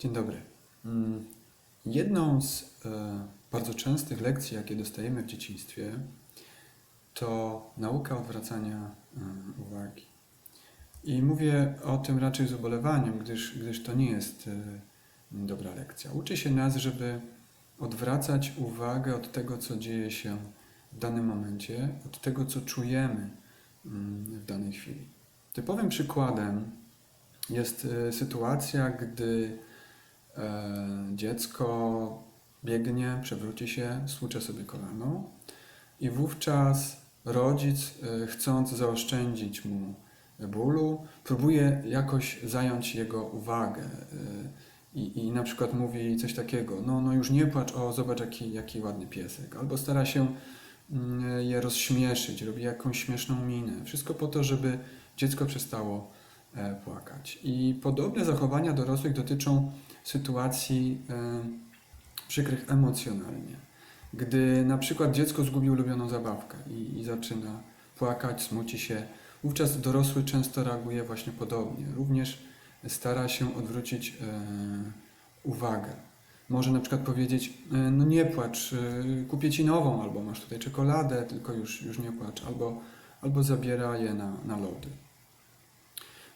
Dzień dobry. Mm, Jedną z e, bardzo częstych lekcji, jakie dostajemy w dzieciństwie, to nauka odwracania e, uwagi. I mówię o tym raczej z ubolewaniem, gdyż, gdyż to nie jest e, dobra lekcja. Uczy się nas, żeby odwracać uwagę od tego, co dzieje się w danym momencie, od tego, co czujemy mm, w danej chwili. Typowym przykładem jest sytuacja, gdy dziecko biegnie, przewróci się, stłucze sobie kolano i wówczas rodzic, e, chcąc zaoszczędzić mu bólu, próbuje jakoś zająć jego uwagę e, i, i na przykład mówi coś takiego, no, no już nie płacz, o zobacz jaki, jaki ładny piesek, albo stara się mm, je rozśmieszyć, robi jakąś śmieszną minę. Wszystko po to, żeby dziecko przestało e, płakać. I podobne zachowania dorosłych dotyczą sytuacji e, przykrych emocjonalnie. Gdy na przykład dziecko zgubi ulubioną zabawkę i, i zaczyna płakać, smuci się, wówczas dorosły często reaguje właśnie podobnie. Również stara się odwrócić e, uwagę. Może na przykład powiedzieć, e, no nie płacz, e, kupię ci nową, albo masz tutaj czekoladę, tylko już, już nie płacz, albo, albo zabiera je na, na lody.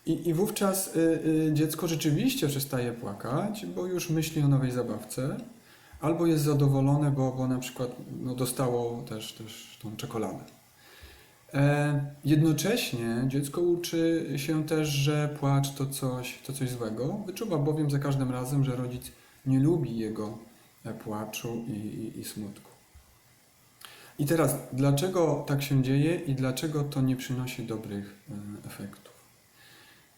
I, I wówczas y, y, dziecko rzeczywiście przestaje płakać, bo już myśli o nowej zabawce, albo jest zadowolone, bo, bo na przykład no, dostało też, też tą czekoladę. E, jednocześnie dziecko uczy się też, że płacz to coś, to coś złego. Wyczuwa bowiem za każdym razem, że rodzic nie lubi jego e, płaczu i, i, i smutku. I teraz, dlaczego tak się dzieje i dlaczego to nie przynosi dobrych e, efektów?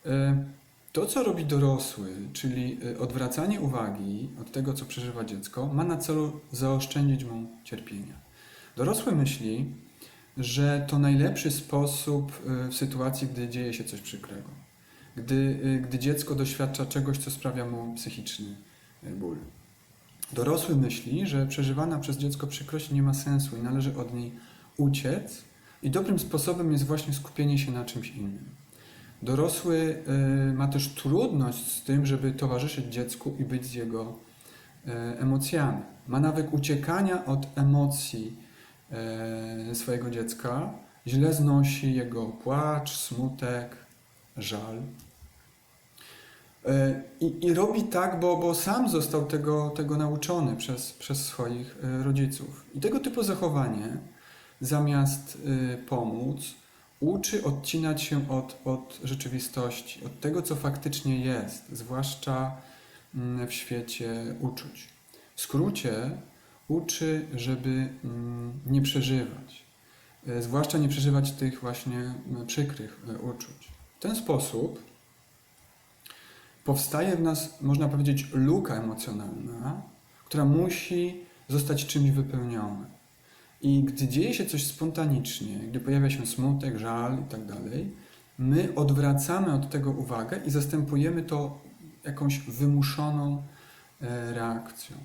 E, To, co robi dorosły, czyli e, odwracanie uwagi od tego, co przeżywa dziecko, ma na celu zaoszczędzić mu cierpienia. Dorosły myśli, że to najlepszy sposób e, w sytuacji, gdy dzieje się coś przykrego. Gdy, gdy dziecko doświadcza czegoś, co sprawia mu psychiczny ból. Dorosły myśli, że przeżywana przez dziecko przykrość nie ma sensu i należy od niej uciec, i dobrym sposobem jest właśnie skupienie się na czymś innym. Dorosły y, ma też trudność z tym, żeby towarzyszyć dziecku i być z jego y, emocjami. Ma nawyk uciekania od emocji y, swojego dziecka, źle znosi jego płacz, smutek, żal. I, I robi tak, bo, bo sam został tego, tego nauczony przez, przez swoich rodziców. I tego typu zachowanie, zamiast pomóc, uczy odcinać się od, od rzeczywistości, od tego, co faktycznie jest, zwłaszcza mm, w świecie uczuć. W skrócie uczy, żeby mm, nie przeżywać, e, zwłaszcza nie przeżywać tych właśnie przykrych e, uczuć. W ten sposób powstaje w nas, można powiedzieć, luka emocjonalna, która musi zostać czymś wypełniona. I gdy dzieje się coś spontanicznie, gdy pojawia się smutek, żal i tak dalej, my odwracamy od tego uwagę i zastępujemy to jakąś wymuszoną e, reakcją.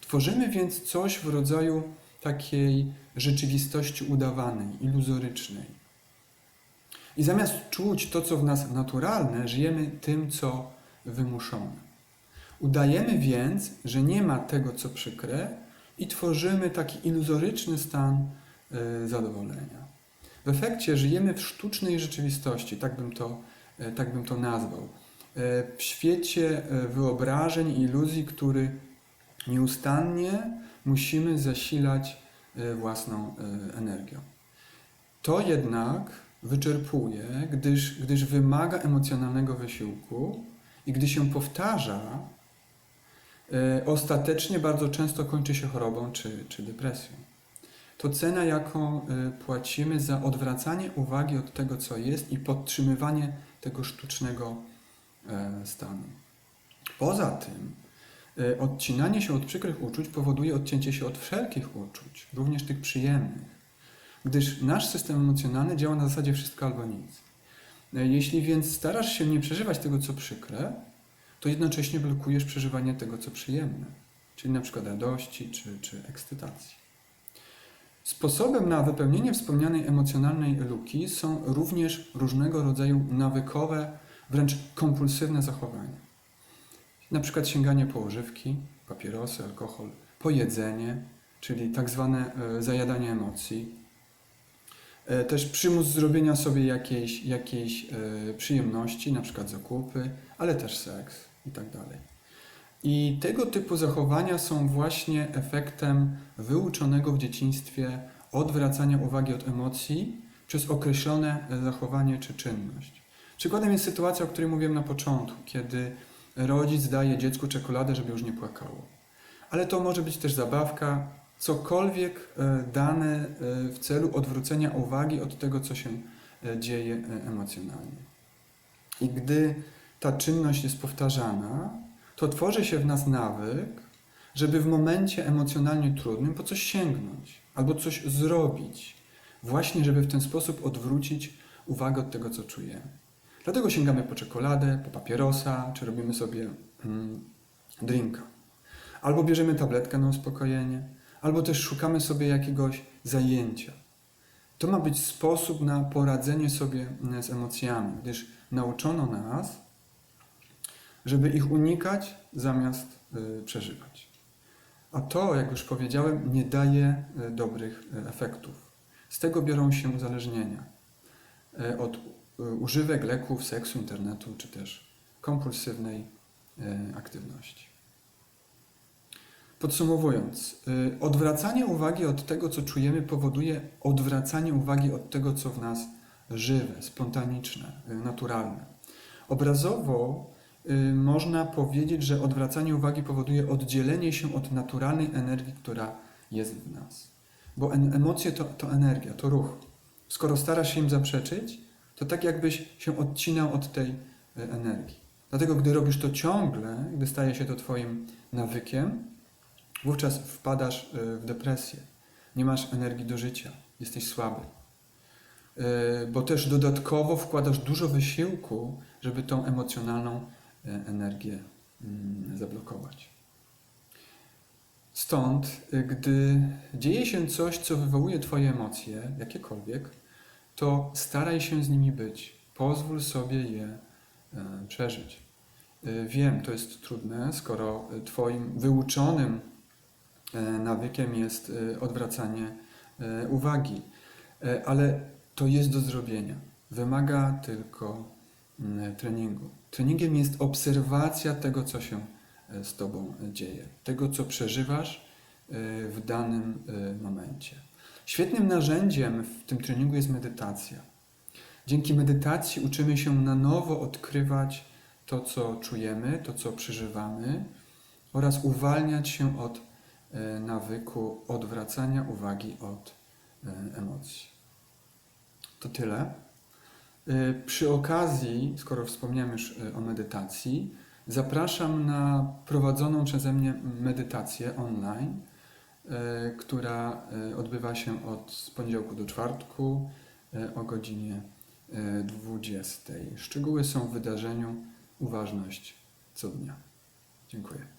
Tworzymy więc coś w rodzaju takiej rzeczywistości udawanej, iluzorycznej. I zamiast czuć to, co w nas naturalne, żyjemy tym, co wymuszone. Udajemy więc, że nie ma tego, co przykre, i tworzymy taki iluzoryczny stan e, zadowolenia. W efekcie żyjemy w sztucznej rzeczywistości, tak bym to, e, tak bym to nazwał. E, W świecie wyobrażeń i iluzji, który nieustannie musimy zasilać własną energią. To jednak wyczerpuje, gdyż, gdyż wymaga emocjonalnego wysiłku i gdy się powtarza, ostatecznie bardzo często kończy się chorobą czy, czy depresją. To cena, jaką e, płacimy za odwracanie uwagi od tego, co jest i podtrzymywanie tego sztucznego e, stanu. Poza tym, e, odcinanie się od przykrych uczuć powoduje odcięcie się od wszelkich uczuć, również tych przyjemnych, gdyż nasz system emocjonalny działa na zasadzie wszystko albo nic. E, Jeśli więc starasz się nie przeżywać tego, co przykre, to jednocześnie blokujesz przeżywanie tego, co przyjemne, czyli na przykład radości czy, czy ekscytacji. Sposobem na wypełnienie wspomnianej emocjonalnej luki są również różnego rodzaju nawykowe, wręcz kompulsywne zachowania. Na przykład sięganie po używki, papierosy, alkohol, po jedzenie, czyli tak zwane e, zajadanie emocji. E, Też przymus zrobienia sobie jakiejś, jakiejś e, przyjemności, na przykład zakupy, ale też seks i tak. I tego typu zachowania są właśnie efektem wyuczonego w dzieciństwie odwracania uwagi od emocji przez określone zachowanie czy czynność. Przykładem jest sytuacja, o której mówiłem na początku, kiedy rodzic daje dziecku czekoladę, żeby już nie płakało. Ale to może być też zabawka, cokolwiek e, dane e, w celu odwrócenia uwagi od tego, co się e, dzieje emocjonalnie. I gdy ta czynność jest powtarzana, to tworzy się w nas nawyk, żeby w momencie emocjonalnie trudnym po coś sięgnąć albo coś zrobić, właśnie żeby w ten sposób odwrócić uwagę od tego, co czujemy. Dlatego sięgamy po czekoladę, po papierosa, czy robimy sobie mm, drinka. Albo bierzemy tabletkę na uspokojenie, albo też szukamy sobie jakiegoś zajęcia. To ma być sposób na poradzenie sobie mm, z emocjami, gdyż nauczono nas, żeby ich unikać zamiast y, przeżywać. A to, jak już powiedziałem, nie daje y, dobrych y, efektów. Z tego biorą się uzależnienia. Od używek, leków, seksu, internetu, czy też kompulsywnej aktywności. Podsumowując, odwracanie uwagi od tego, co czujemy, powoduje odwracanie uwagi od tego, co w nas żywe, spontaniczne, naturalne. Obrazowo można powiedzieć, że odwracanie uwagi powoduje oddzielenie się od naturalnej energii, która jest w nas. Bo emocje to, to energia, to ruch. Skoro starasz się im zaprzeczyć, to tak jakbyś się odcinał od tej y, energii. Dlatego, gdy robisz to ciągle, gdy staje się to Twoim nawykiem, wówczas wpadasz y, w depresję. Nie masz energii do życia, jesteś słaby. Y, Bo też dodatkowo wkładasz dużo wysiłku, żeby tą emocjonalną y, energię mm, zablokować. Stąd, y, gdy dzieje się coś, co wywołuje Twoje emocje, jakiekolwiek, to staraj się z nimi być. Pozwól sobie je y, przeżyć. Wiem, to jest trudne, skoro Twoim wyuczonym e, nawykiem jest e, odwracanie e, uwagi, E, ale to jest do zrobienia. Wymaga tylko treningu. Treningiem jest obserwacja tego, co się e, z Tobą dzieje, tego, co przeżywasz e, w danym e, momencie. Świetnym narzędziem w tym treningu jest medytacja. Dzięki medytacji uczymy się na nowo odkrywać to, co czujemy, to, co przeżywamy oraz uwalniać się od nawyku odwracania uwagi od emocji. To tyle. E, Przy okazji, skoro wspomniałem już e, o medytacji, zapraszam na prowadzoną przeze mnie medytację online, e, która odbywa się od poniedziałku do czwartku o godzinie e, 20. Szczegóły są w wydarzeniu Uważność co dnia. Dziękuję.